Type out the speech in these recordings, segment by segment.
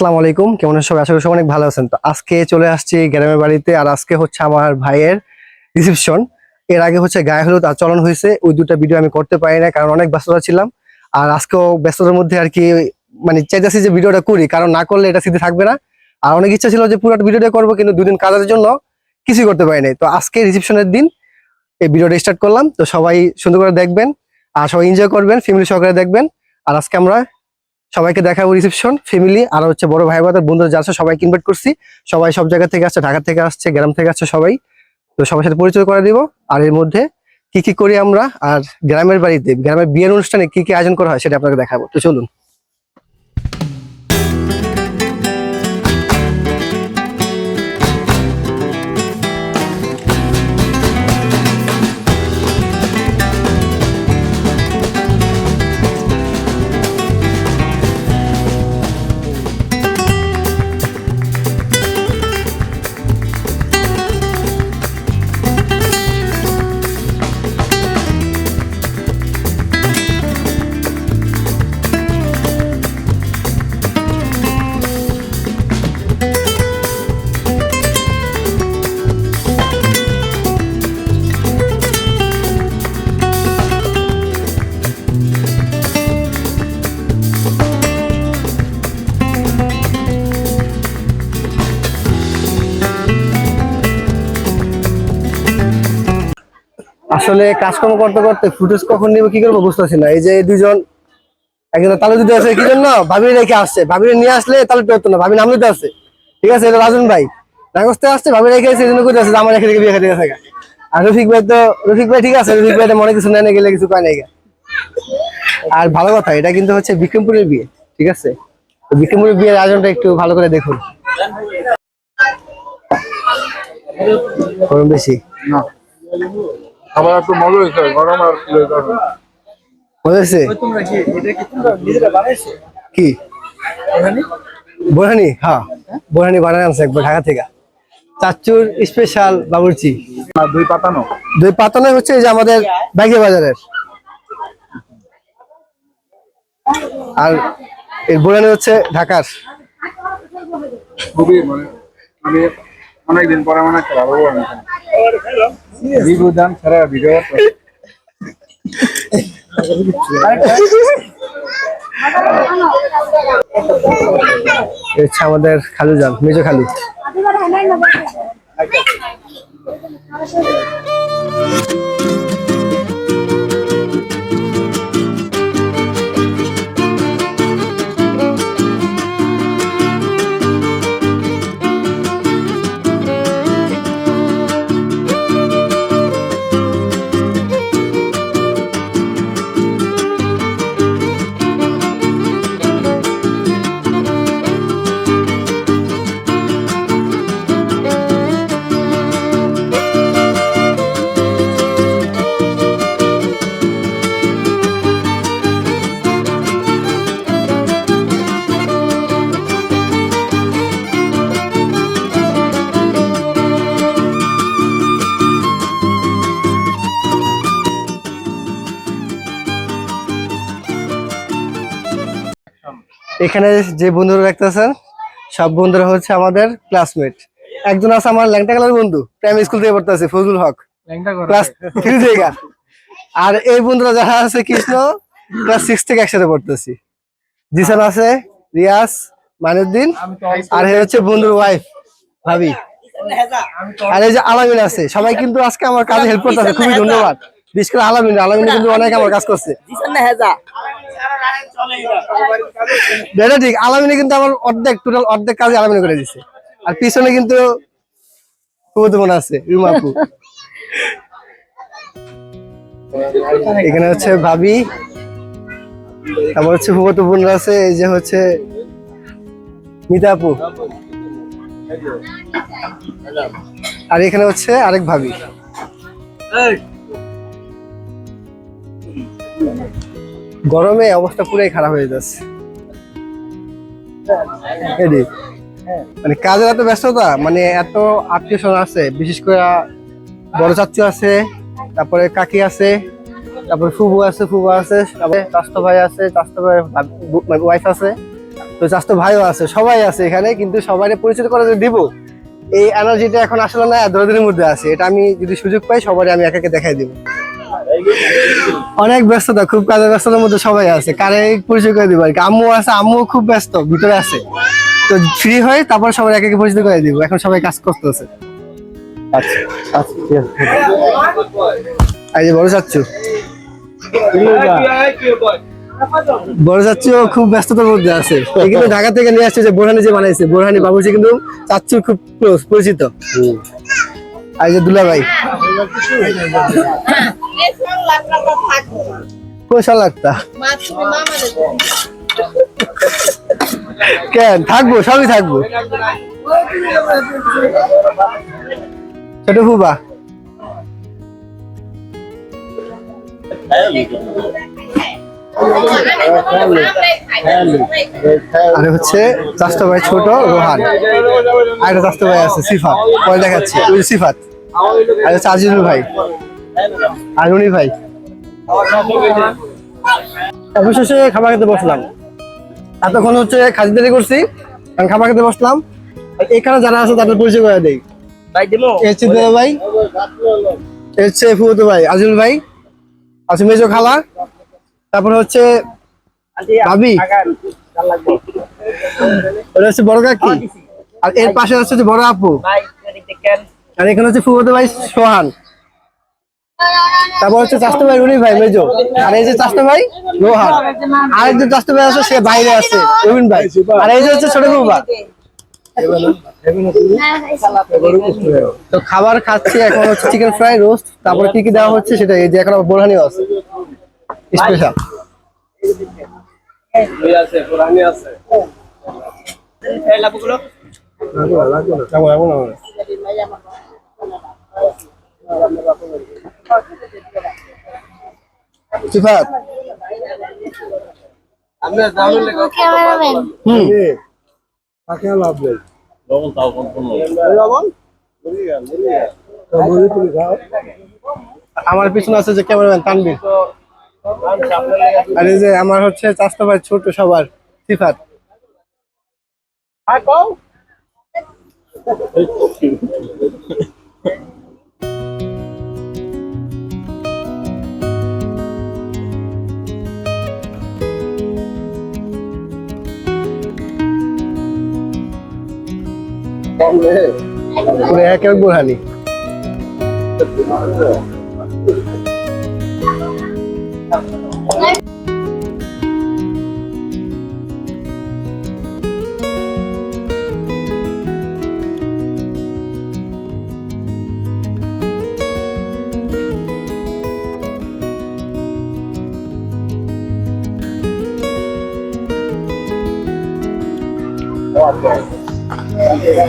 আসসালামু আলাইকুম। কেমন সবাই আশা করি অনেক ভালো আছেন। তো আজকে চলে আসছি গ্রামের বাড়িতে আর আজকে হচ্ছে আমার ভাইয়ের রিসেপশন এর আগে হচ্ছে গায়ে হলুদ চলন হয়েছে। ওই দুটো ভিডিও আমি করতে পারি না কারণ অনেক ব্যস্ততা ছিলাম। আর আজকেও ব্যস্ততার মধ্যে আর কি মানে চাইতেছি যে ভিডিওটা করি, কারণ না করলে এটা স্মৃতি থাকবে না। আর অনেক ইচ্ছা ছিল যে পুরো ভিডিওটা করব, কিন্তু দুদিন কাজের জন্য কিছুই করতে পারি নাই। তো আজকে রিসেপশনের দিন এই ভিডিওটা স্টার্ট করলাম। তো সবাই সুন্দর করে দেখবেন, আর সবাই এনজয় করবেন ফ্যামিলি সহকারে দেখবেন। আর আজকে আমরা সবাইকে দেখাবো রিসেপশন ফ্যামিলি আর হচ্ছে বড় ভাই বাদের বন্ধুরা যা আছে, সবাইকে ইনভাইট করছি। সবাই সব জায়গা থেকে আসছে, ঢাকা থেকে আসছে, গ্রাম থেকে আসছে সবাই। তো সবার সাথে পরিচয় করে দিব। আর এর মধ্যে কি কি করি আমরা, আর গ্রামের বাড়িতে, গ্রামের বিয়ের অনুষ্ঠানে কি কি আয়োজন করা হয় সেটা আপনাকে দেখাবো। তো চলুন। আসলে কাজকর্ম করতে করতে ফুটেজ কখন নিব কি করব বুঝতেছি না। এই যে দুজন একজন তালু দিতে আছে, কি জন্য? ভাবির রেখে আসছে। ভাবির নিয়ে আসলে তাহলে তো হতো না। ভাবি নাম দিতে আছে ঠিক আছে, এটা রাজন ভাই। নাগস্তে আসছে ভাবি রেখে এসে এই জন্য করতে আমার রেখে রেখে বিয়ে খেতে আর রফিক ভাই তো রফিক ভাই ঠিক আছে, রফিক ভাই মনে কিছু নেয় গেলে কিছু পায় গা। আর ভালো কথা, এটা কিন্তু হচ্ছে বিক্রমপুরের বিয়ে, ঠিক আছে? বিক্রমপুরের বিয়ের আয়োজনটা একটু ভালো করে দেখুন। গরম বেশি? না। খাবার একটু মজা হয়েছে গরম আর কি হয়েছে কি বোরহানি? হ্যাঁ। বোরহানি বানানো আনছে একবার ঢাকা থেকে। চাচুর স্পেশাল বাবুর্চি। দুই পাতানো? দুই পাতানো হচ্ছে এই যে আমাদের বাইকে বাজারের। আর এই বোরহানি হচ্ছে ঢাকার। খুবই মানে আমি অনেকদিন পরে মানে একটা ভালো বলে ভিডিও হচ্ছে আমাদের খালু যান মেজো খালু এখানে যে বন্ধুরা দেখতেছেন সব বন্ধুরা হচ্ছে আমাদের ক্লাসমেট একজন আছে আমার ল্যাংটা কালার বন্ধু প্রাইমারি স্কুল থেকে পড়তে আছে ফজলুল হক। ক্লাস থ্রি থেকে। আর এই বন্ধুরা যারা আছে কৃষ্ণ ক্লাস সিক্স থেকে একসাথে পড়তেছি। জিসান আছে রিয়াজ মানুদ্দিন আর এ হচ্ছে বন্ধুর ওয়াইফ ভাবি। আর এই যে আলামিন আছে সবাই কিন্তু আজকে আমার কাজে হেল্প করতেছে খুবই ধন্যবাদ। বিশেষ করে আলামিন আলামিন কিন্তু অনেক আমার কাজ করছে। এটা ঠিক, আলামিনে কিন্তু আমার অর্ধেক টোটাল অর্ধেক কাজে আলামিনে করে দিছে। আর পিছনে কিন্তু মনে আছে রুমাপু এখানে হচ্ছে ভাবি, তারপর হচ্ছে ফুবতো বোনরা আছে, এই যে হচ্ছে মিতাপু আর এখানে হচ্ছে আরেক ভাবি। গরমে অবস্থা পুরাই খারাপ হয়ে যাচ্ছে। মানে কাজের এত ব্যস্ততা মানে এত আত্মীয় স্বজন আছে, বিশেষ করে বড় চাচু আছে, তারপরে কাকি আছে, তারপরে ফুবু আছে ফুবু আছে চাস্তো ভাই আছে চাস্তো ভাই ওয়াইফ আছে, তো চাস্তো ভাইও আছে, সবাই আছে এখানে, কিন্তু সবাই পরিচিত করে যে দিব। এই এনার্জিটা এখন আসলে না দশ দিনের মধ্যে আছে, এটা আমি যদি সুযোগ পাই সবাই আমি একাকে দেখাই দিব। অনেক ব্যস্ততা, খুব কাজের ব্যস্ততার মধ্যে সবাই আছে। কারে পরিচয় করে দিব আর কি? আম্মু আছে আম্মু খুব ব্যস্ত, ভিতরে আছে। তো ফ্রি হয় তারপর সবাই একাকে পরিচিত করে দিব। এখন সবাই কাজ করতেছে। আচ্ছা আচ্ছা। বড় চাচ্ছু বড় চাচ্ছু খুব ব্যস্ততার মধ্যে আছে। ঢাকা থেকে নিয়ে আসছে যে বোরহানি যে বানাইছে, বোরহানি বাবুজি কিন্তু চাচ্ছু খুব পরিচিত। এই যে দুলা ভাই পয়সা লাগতা? কেন? থাকব, সবই থাকব। ছোট ফুবা আর হচ্ছে চাষটা ভাই ছোট, রোহান। আর একটা চাষটা ভাই আছে, সিফাত। পরে দেখাচ্ছি ওই সিফাত। আর হচ্ছে আজিজুল ভাই। আর উনি ভাই। অবশেষে খাবার খেতে বসলাম। এতক্ষণ হচ্ছে খাজিদারি করছি আমি খাবার খেতে বসলাম। এখানে যারা আছে তাদের পরিচয় করে দেই। হচ্ছে ভাই। হচ্ছে ফুফুতো ভাই আজিজুল ভাই। আছে মেজো খালা। তারপরে হচ্ছে ভাবি। ওটা হচ্ছে বড় কাকি। আর এর পাশে হচ্ছে বড় আপু। আর এখানে হচ্ছে ফুফুতো ভাই সোহান। তারপর হচ্ছে চাষতে ভাই রুনি ভাই মেজো। আর এই যে চাষতে ভাই রোহান আর একজন চাষতে ভাই আছে সে বাইরে আছে রবিন ভাই। আর এই যে হচ্ছে ছোট বৌবা তো খাবার খাচ্ছি এখন হচ্ছে চিকেন ফ্রাই রোস্ট তারপরে কি কি দেওয়া হচ্ছে সেটা এই যে এখন বোরহানিও আছে স্পেশাল সিফাত। ক্যামেরাম্যান হুম। আমার পিছনে আছে যে ক্যামেরাম্যান তানবীর আর এই যে আমার হচ্ছে চাষটা ভাই ছোট সবার সিফাত। পুরো এক এক বোরহানি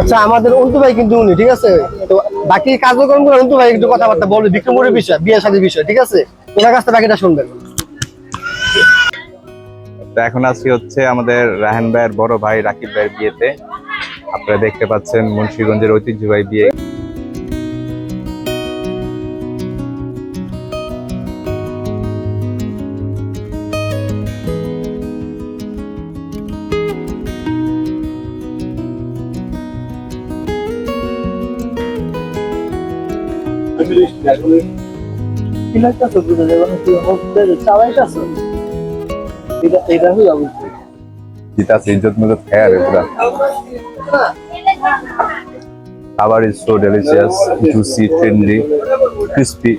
আচ্ছা আমাদের অন্তু ভাই কিন্তু উনি, ঠিক আছে? তো বাকি কার্যক্রমগুলো অন্তু ভাই একটু কথাবার্তা বলবে বিক্রমের বিষয় বিয়ে শাদীর বিষয়, ঠিক আছে? ওনার কাছ থেকে বাকিটা শুনবেন। এখন আছি হচ্ছে আমাদের রাহেন ভাইয়ের বড় ভাই রাকিব ভাইয়ের বিয়েতে। আপনারা দেখতে পাচ্ছেন মুন্সীগঞ্জের ঐতিহ্যবাহী বিয়ে। খাবার is so delicious juicy tender crispy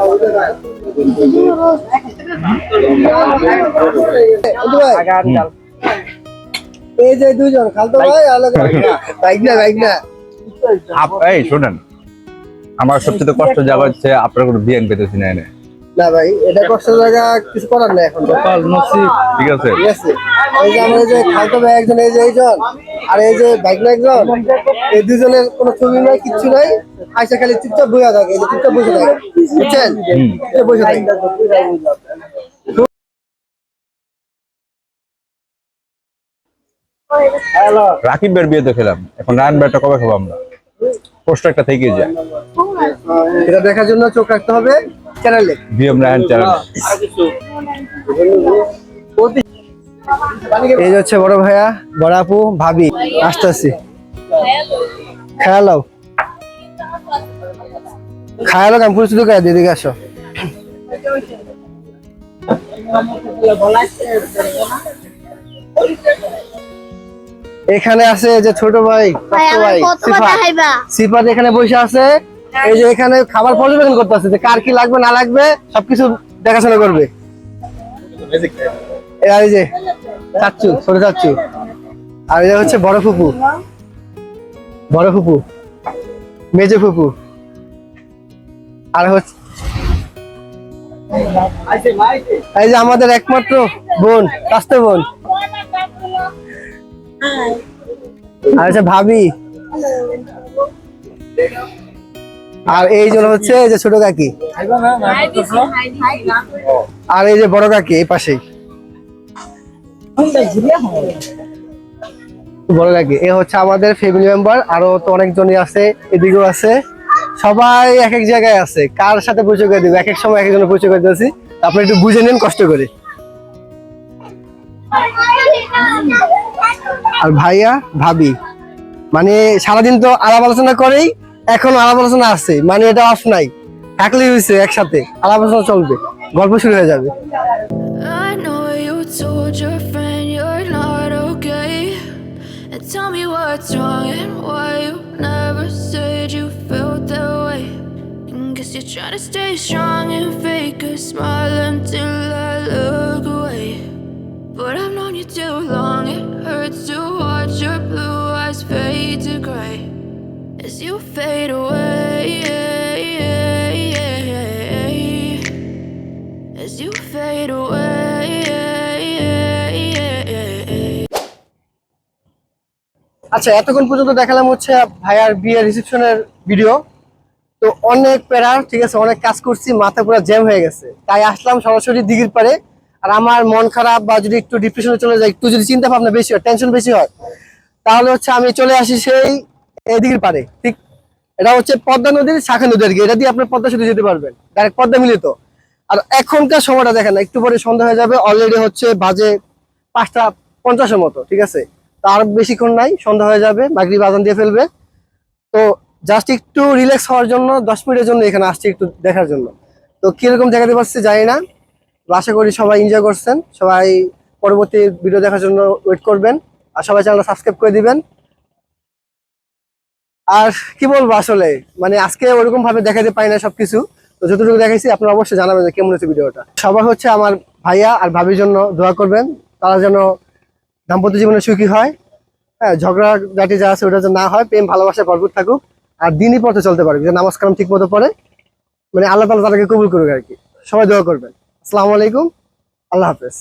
Antu এই যে দুইজন খালতো ভাই আর লোক না না। এই শোনেন। আমার সবচেয়ে কষ্ট জায়গা হচ্ছে আপনার কোনো বিয়ান পেতেছি না এনে। না ভাই এটা কষ্ট জায়গা কিছু করার নাই এখন। ঠিক আছে। ঠিক আছে। এই যে আমরা যে খালতো ভাই একজন এই যে এইজন আর এই যে বাইক না একজন এই দুজনের কোনো ছবি নাই কিচ্ছু নাই। আইসা খালি চুপচাপ বইয়া থাকে এই যে চুপচাপ বসে থাকে। বুঝছেন? হুম। চুপচাপ বসে থাকে। রাকিব ভাইয়ের বিয়ে তো খেলাম। এখন রায়ন ভাইটা কবে খাব আমরা? পোস্টারটা থেকে যায়। এটা দেখার জন্য চোখ রাখতে হবে চ্যানেলে বিএম রায়ন চ্যানেল এই হচ্ছে বড় ভাইয়া বড় আপু ভাবি আসতেছি। খেয়ালাও। খায়ালো আমি পরিচিত করে দিদিকে আসো। এখানে আছে যে ছোট ভাই ভাই। সিফাত এখানে বসে আছে। এই যে এখানে খাবার পর্যবেক্ষণ করতে আছে যে কার কি লাগবে, না লাগবে, সবকিছু দেখাশোনা করবে। এই যে চাচ্ছু ছোট চাচ্ছু আর এটা হচ্ছে বড় ফুপু। বড় ফুপু। মেজে ফুপু। আর হচ্ছে এই যে আমাদের একমাত্র বোন কাস্তে বোন। আর হচ্ছে ভাবি। আর এই জন্য হচ্ছে এই যে ছোট কাকি। আর এই যে বড় কাকি এই পাশেই। বড় কাকি, এ হচ্ছে আমাদের ফ্যামিলি মেম্বার আরও তো অনেকজনই আছে, এদিকেও আছে। সবাই এক এক জায়গায় আছে, কার সাথে পরিচয় করে দিব? এক এক সময় এক একজনের পরিচয় করে দিয়েছি আপনি একটু বুঝে নিন, কষ্ট করে। আর ভাইয়া, ভাবি মানে সারাদিন তো আলাপ আলোচনা করেই এখন আলাপ আলোচনা আছে মানে এটা অফ নাই থাকলেই হয়েছে একসাথে আলাপ চলবে গল্প শুরু হয়ে যাবে tell me what's wrong and why you never said you felt that way. Guess you're trying to stay strong and fake a smile until I look away. But I've known you too long, it hurts to watch your blue eyes fade to gray you fade away. As you fade away. আচ্ছা এতক্ষণ পর্যন্ত দেখালাম হচ্ছে ভাইয়ার বিয়ের রিসেপশনের video তো অনেক প্যারার ঠিক আছে, অনেক কাজ করছি, মাথা পুরো জ্যাম হয়ে গেছে তাই আসলাম সরাসরি দিঘির পারে আর আমার মন খারাপ বা যদি একটু ডিপ্রেশনে চলে যায় একটু যদি চিন্তা ভাবনা বেশি হয় টেনশন বেশি হয়, তাহলে হচ্ছে আমি চলে আসি সেই এই দিঘির পারে, ঠিক? এটা হচ্ছে পদ্মা নদীর শাখা নদীর এটা দিয়ে আপনার পদ্মা সেতু যেতে পারবেন ডাইরেক্ট পদ্মা মিলিত। আর এখনকার সময়টা দেখেন, একটু পরে সন্ধ্যা হয়ে যাবে অলরেডি হচ্ছে বাজে পাঁচটা পঞ্চাশের মতো, ঠিক আছে? তার বেশিক্ষণ নাই, সন্ধ্যা হয়ে যাবে মাগরি বাজান দিয়ে ফেলবে। তো জাস্ট একটু রিল্যাক্স হওয়ার জন্য, দশ মিনিটের জন্য এখানে আসছি একটু দেখার জন্য। তো কীরকম দেখাতে পারছি জানি না আশা করি সবাই এনজয় করছেন, সবাই পরবর্তী ভিডিও দেখার জন্য ওয়েট করবেন, আর সবাই চ্যানেলটা সাবস্ক্রাইব করে দিবেন। আর কি বলব আসলে? মানে আজকে ওরকম ভাবে দেখাতে পাই না সবকিছু। তো যতটুকু দেখাইছি, আপনারা অবশ্যই জানাবেন যে কেমন হচ্ছে ভিডিওটা। সবাই হচ্ছে আমার ভাইয়া আর ভাবির জন্য দোয়া করবেন। তারা যেন দাম্পত্য জীবনে সুখী হয়। হ্যাঁ ঝগড়া জাতি যা আছে, ওটা যেন না হয়, প্রেম, ভালোবাসা ভরপুর থাকুক। আর দিনই পথে চলতে পারবে যে নামাজ কালাম ঠিক মতো পড়ে। মানে আল্লাহ তালা তাদেরকে কবুল করুক আর কি। সবাই দোয়া করবেন। আসসালামু আলাইকুম। আল্লাহ হাফেজ।